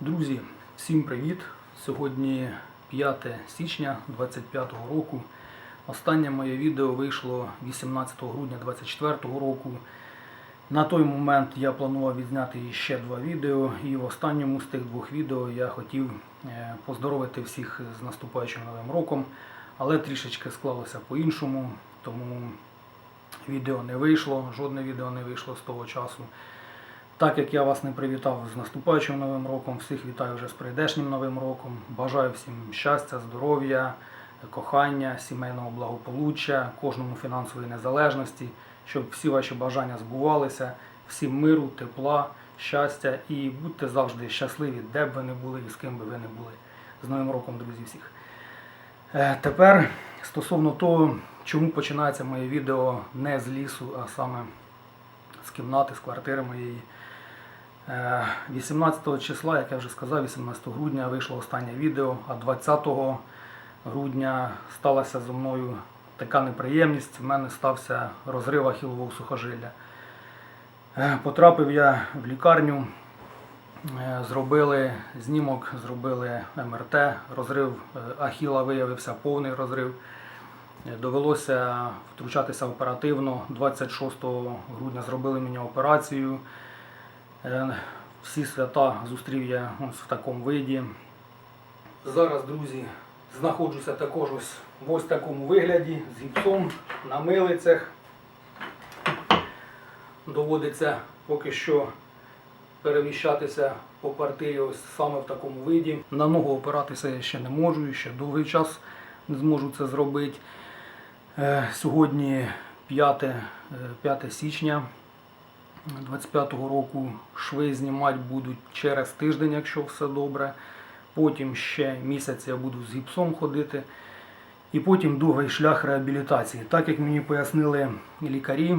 Друзі, всім привіт! Сьогодні 5 січня 2025 року. Останнє моє відео вийшло 18 грудня 2024 року. На той момент я планував відзняти ще два відео, і в останньому з тих двох відео я хотів е, поздоровити всіх з наступаючим новим роком, але трішечки склалося по-іншому, тому відео не вийшло, жодне відео не вийшло з того часу. Так як я вас не привітав з наступаючим новим роком, всіх вітаю вже з прийдешнім новим роком. Бажаю всім щастя, здоров'я, кохання, сімейного благополуччя, кожному фінансової незалежності, щоб всі ваші бажання збувалися, всім миру, тепла, щастя і будьте завжди щасливі, де б ви не були і з ким би ви не були. З Новим роком, друзі, всіх. Е, Тепер стосовно того, чому починається моє відео не з лісу, а саме з кімнати, з квартири моєї. Е, 18 числа, як я вже сказав, 18 грудня вийшло останнє відео, а 20 грудня сталася зі мною така неприємність. В мене стався розрив ахілового сухожилля. Е, Потрапив я в лікарню, е, зробили знімок, зробили МРТ, розрив е, ахіла виявився повний розрив. Е, Довелося втручатися оперативно. 26 грудня зробили мені операцію. Е, Всі свята зустрів я ось в такому виді. Зараз, друзі, знаходжуся також ось в ось такому вигляді з гіпсом на милицях. Доводиться поки що переміщатися по квартирі ось саме в такому виді. На ногу опиратися я ще не можу, ще довгий час не зможу це зробити. Е, Сьогодні 5, е, 5 січня 25-го року шви знімати будуть через тиждень, якщо все добре. Потім ще місяць я буду з гіпсом ходити. І потім довгий шлях реабілітації. Так як мені пояснили лікарі,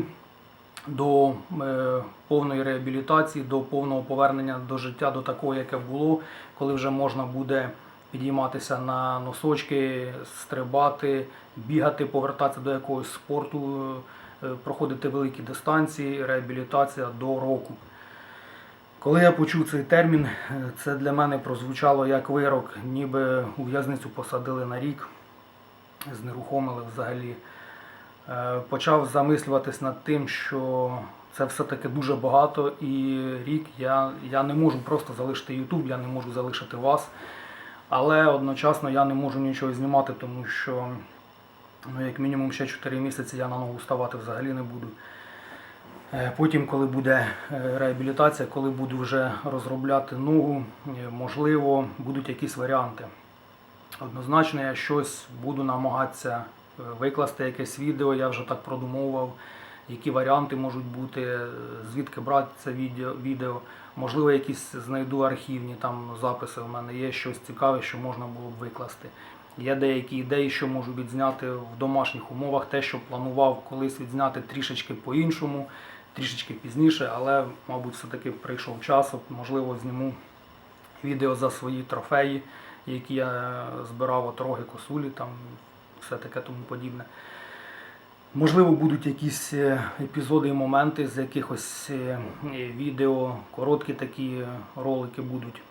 до е, повної реабілітації, до повного повернення до життя, до такого, яке було, коли вже можна буде підійматися на носочки, стрибати, бігати, повертатися до якогось спорту, проходити великі дистанції, реабілітація до року. Коли я почув цей термін, е, це для мене прозвучало як вирок, ніби у в'язницю посадили на рік, знерухомили взагалі. Е, Почав замислюватись над тим, що це все-таки дуже багато, і рік я, я не можу просто залишити YouTube, я не можу залишити вас. Але одночасно я не можу нічого знімати, тому що ну, як мінімум ще 4 місяці я на ногу ставати взагалі не буду. Е, Потім, коли буде е, реабілітація, коли буду вже розробляти ногу, е, можливо, будуть якісь варіанти. Однозначно, я щось буду намагатися викласти якесь відео, я вже так продумовував, які варіанти можуть бути, звідки брати це відео. Можливо, якісь знайду архівні там записи. У мене є щось цікаве, що можна було б викласти. Є деякі ідеї, що можу відзняти в домашніх умовах, те, що планував колись відзняти трішечки по-іншому, трішечки пізніше, але, мабуть, все-таки прийшов час, можливо, зніму відео за свої трофеї, які я збирав от роги, косулі, там все таке тому подібне. Можливо, будуть якісь е, епізоди і моменти з якихось е, відео, короткі такі ролики будуть.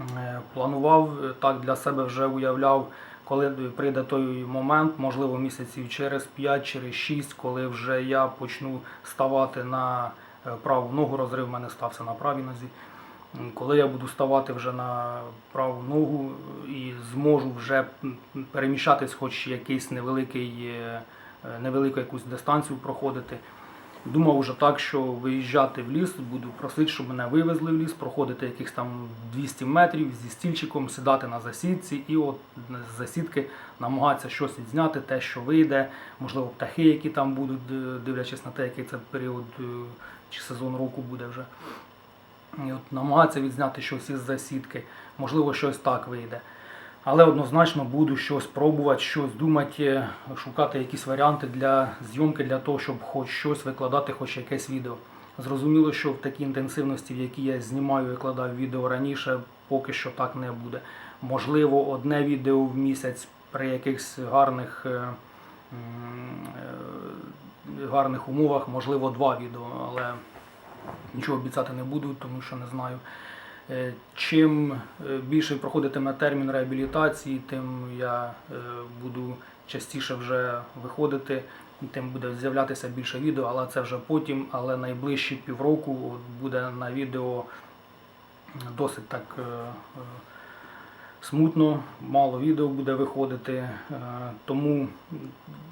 Е, Планував е, так для себе вже уявляв, коли прийде той момент, можливо, місяців через 5, через 6, коли вже я почну ставати на е, праву ногу, розрив в мене стався на правій нозі. Коли я буду ставати вже на праву ногу і зможу вже переміщатись, хоч якийсь невеликий, невелику якусь дистанцію проходити. Думав вже так, що виїжджати в ліс, буду просити, щоб мене вивезли в ліс, проходити якихось там 200 метрів зі стільчиком, сідати на засідці і от з засідки намагатися щось відзняти, те, що вийде, можливо, птахи, які там будуть, дивлячись на те, який це період е, чи сезон року буде вже. І от намагатися відзняти щось із засідки, можливо, щось так вийде. Але однозначно буду щось пробувати, щось думати, шукати якісь варіанти для зйомки, для того, щоб хоч щось викладати, хоч якесь відео. Зрозуміло, що в такій інтенсивності, в якій я знімаю і викладаю відео раніше, поки що так не буде. Можливо, одне відео в місяць при якихось гарних, е, е, гарних умовах, можливо, два відео, але нічого обіцяти не буду, тому що не знаю. Е, Чим е, більше проходитиме термін реабілітації, тим я е, буду частіше вже виходити, тим буде з'являтися більше відео, але це вже потім. Але найближчі півроку буде на відео досить так смутно, мало відео буде виходити. Тому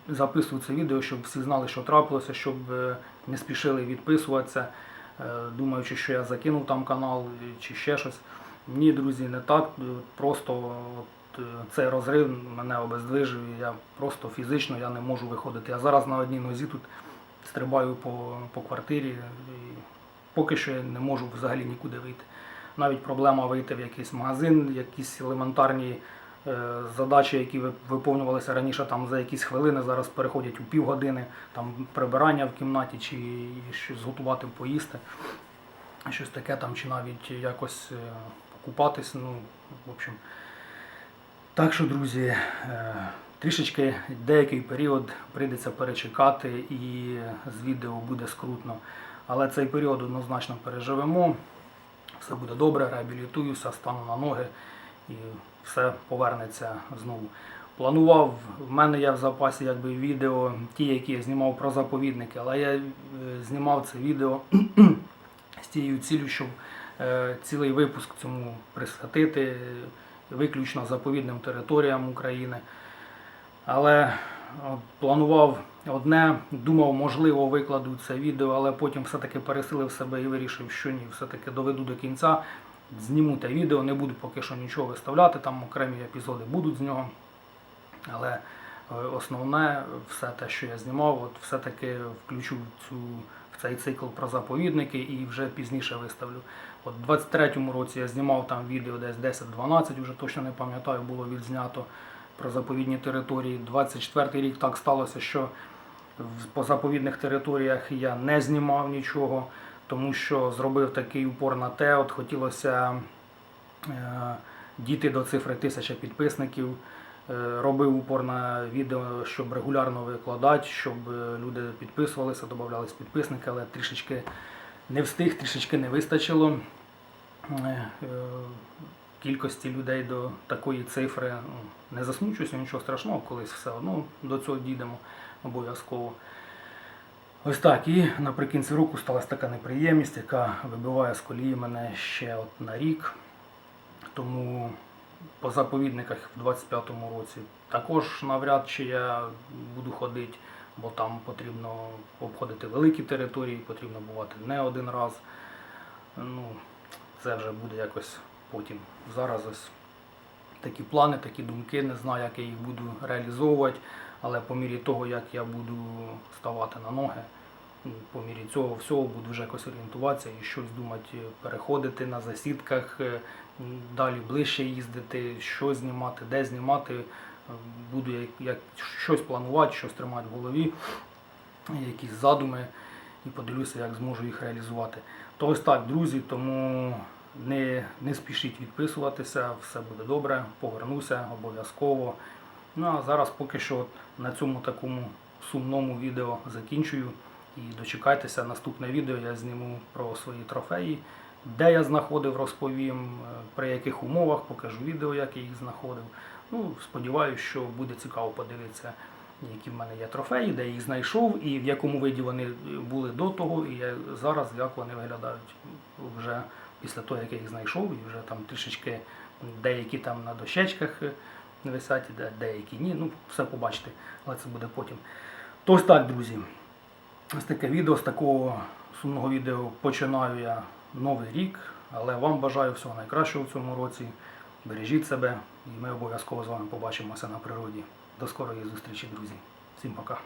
записую це відео, щоб всі знали, що трапилося, щоб не спішили відписуватися, думаючи, що я закинув там канал е, чи ще щось. Ні, друзі, не так. Е, Просто е, цей розрив мене обездвижив, я просто фізично я не можу виходити. Я зараз на одній нозі тут стрибаю по, по квартирі і поки що я не можу взагалі нікуди вийти. Навіть проблема вийти в якийсь магазин, якісь елементарні е, задачі, які виповнювалися раніше там за якісь хвилини, зараз переходять у півгодини, там прибирання в кімнаті чи щось зготувати поїсти, щось таке там, чи навіть якось е, покупатись. Ну, в общем. Так що, друзі, е, трішечки деякий період прийдеться перечекати і з відео буде скрутно. Але цей період однозначно переживемо. Все буде добре, реабілітуюся, стану на ноги і все повернеться знову. Планував, в мене є в запасі якби відео, ті, які я знімав про заповідники, але я е, знімав це відео з тією ціллю, щоб е, цілий випуск цьому присвятити, е, виключно заповідним територіям України. Але от, планував одне, думав, можливо, викладу це відео, але потім все-таки пересилив себе і вирішив, що ні, все-таки доведу до кінця. Зніму те відео, не буду поки що нічого виставляти, там окремі епізоди будуть з нього. Але е, основне, все те, що я знімав, от все-таки включу цю, в цей цикл про заповідники і вже пізніше виставлю. От у 23-му році я знімав там відео десь 10-12, вже точно не пам'ятаю, було відзнято про заповідні території. 24-й рік так сталося, що по заповідних територіях я не знімав нічого, тому що зробив такий упор на те, от хотілося е, дійти до цифри тисяча підписників. Е, Робив упор на відео, щоб регулярно викладати, щоб е, люди підписувалися, додавались підписники, але трішечки не встиг, трішечки не вистачило кількості людей до такої цифри. Ну, Не засмучуюся, нічого страшного, колись все одно до цього дійдемо обов'язково. Ось так. І наприкінці року сталася така неприємність, яка вибиває з колії мене ще от на рік. Тому по заповідниках в 25-му році також навряд чи я буду ходити, бо там потрібно обходити великі території, потрібно бувати не один раз. Ну, це вже буде якось потім. Зараз ось такі плани, такі думки, не знаю, як я їх буду реалізовувати, але по мірі того, як я буду ставати на ноги, по мірі цього всього буду вже якось орієнтуватися і щось думати, переходити на засідках, е, далі ближче їздити, що знімати, де знімати. Е, Буду як, як щось планувати, щось тримати в голові, якісь задуми і подивлюся, як зможу їх реалізувати. То ось так, друзі, тому не, не спішіть відписуватися, все буде добре, повернуся обов'язково. Ну а зараз поки що на цьому такому сумному відео закінчую. І дочекайтеся наступне відео, я зніму про свої трофеї, де я знаходив, розповім, е, при яких умовах, покажу відео, як я їх знаходив. Ну, сподіваюся, що буде цікаво подивитися, які в мене є трофеї, де я їх знайшов і в якому виді вони були до того, і я зараз як вони виглядають вже після того, як я їх знайшов, і вже там трішечки деякі там на дощечках е, висять, де- деякі ні. Ну, все побачите, але це буде потім. То ось так, друзі. Ось таке відео, з такого сумного відео починаю я новий рік, але вам бажаю всього найкращого в цьому році. Бережіть себе і ми обов'язково з вами побачимося на природі. До скорої зустрічі, друзі. Всім пока.